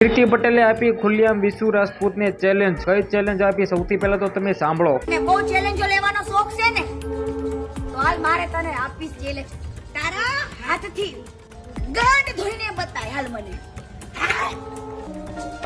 કીર્તિ પટેલે આપી ખુલ્લેઆમ વિશુ રાજપૂતને ચેલેન્જ કઈ ચેલેન્જ આપી? સૌથી પહેલા તો તમે સાંભળો. ને બહુ ચેલેન્જો લેવાનો શોખ છે ને તો હાલ મારે તને આપીશ ચેલેન્જ તારા હાથથી ગાંઠ ધોઈને બતાય હાલ મને.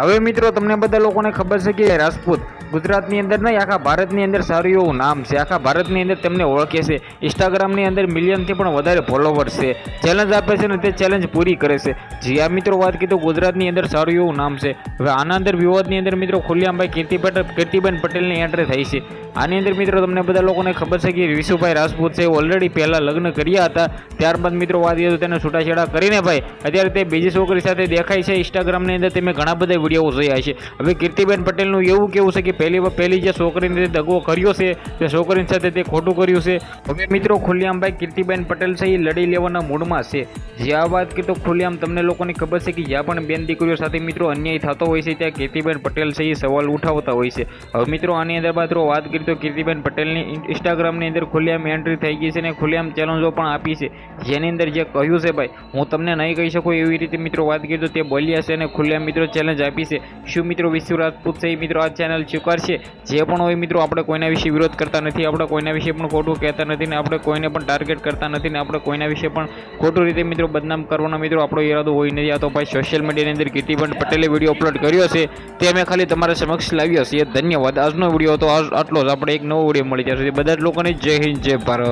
હવે મિત્રો તમને બધા લોકોને ખબર છે કે રાજપૂત ગુજરાતની અંદર નહીં, આખા ભારતની અંદર સારું એવું નામ છે. આખા ભારતની અંદર તેમને ઓળખે છે. ઇન્સ્ટાગ્રામની અંદર મિલિયનથી પણ વધારે ફોલોવર્સ છે. ચેલેન્જ આપે છે ને તે ચેલેન્જ પૂરી કરે છે. જીયા મિત્રો, વાત કીધું ગુજરાતની અંદર સારું એવું નામ છે. હવે આના અંદર વિવાદની અંદર મિત્રો ખુલ્લામભાઈ પટેલ કીર્તિબેન પટેલની એન્ટ્રી થઈ છે. આની અંદર મિત્રો તમને બધા લોકોને ખબર છે કે વિશુભાઈ રાજપૂત છે ઓલરેડી પહેલાં લગ્ન કર્યા હતા. ત્યારબાદ મિત્રો વાત કરીએ તેને છૂટાછેડા કરીને ભાઈ, અત્યારે તે બીજી છોકરી સાથે દેખાય છે. ઇન્સ્ટાગ્રામની અંદર તમે ઘણા બધા વીડિયો જોયા છે. હવે કીર્તિબેન પટેલનું એવું કેવું છે કે પહેલી પહેલી જે છોકરીને દગો કર્યો છે તે છોકરીની સાથે તે ખોટું કર્યું છે, હવે મિત્રો ખુલ્લેઆમભાઈ કીર્તિબેન પટેલ છે, એ લડી લેવાના મૂડમાં છે. જે આ વાત કીધું ખુલ્લેઆમ તમને લોકોને ખબર છે કે જ્યાં પણ બેન દીકરીઓ સાથે મિત્રો અન્યાય થતો હોય છે, ત્યાં કીર્તિબેન પટેલ છે, એ સવાલ ઉઠાવતા હોય છે. હવે મિત્રો આની અંદર મિત્રો વાત કરી તો કીર્તિબેન પટેલની ઇન- ઇન્સ્ટાગ્રામની અંદર ખુલ્લેઆમ એન્ટ્રી થઈ ગઈ છે અને ખુલ્લેઆમ ચેલેન્જો પણ આપી છે, જેની અંદર જે કહ્યું છે ભાઈ, હું તમને નહીં કહી શકું એવી રીતે મિત્રો વાત કરી તો તે બોલ્યા છે અને ખુલ્લેઆમ મિત્રો ચેલેન્જ આપી છે. શું મિત્રો વિશ્વ રાજપૂત છે મિત્રો આ ચેનલ સ્વીકારશે જે પણ હોય મિત્રો, આપણે કોઈના વિશે વિરોધ કરતા નથી, આપણે કોઈના વિશે પણ ખોટું કહેતા નથી ને આપણે કોઈને પણ ટાર્ગેટ કરતા નથી ને આપણે કોઈના વિશે પણ ખોટું રીતે મિત્રો બદનામ કરવાનો મિત્રો આપણો ઈરાદો હોય નથી. આ તો ભાઈ સોશિયલ મીડિયાની અંદર કીર્તિબેન પટેલે વીડિયો અપલોડ કર્યો છે તે અમે ખાલી તમારા સમક્ષ લાવ્યો છીએ ધન્યવાદ. આજનો વીડિયો તો આટલો જ. આપણે એક નવો વીડિયો મળી સુધી. બધા જ લોકોને જય હિન્દ, જય ભારત.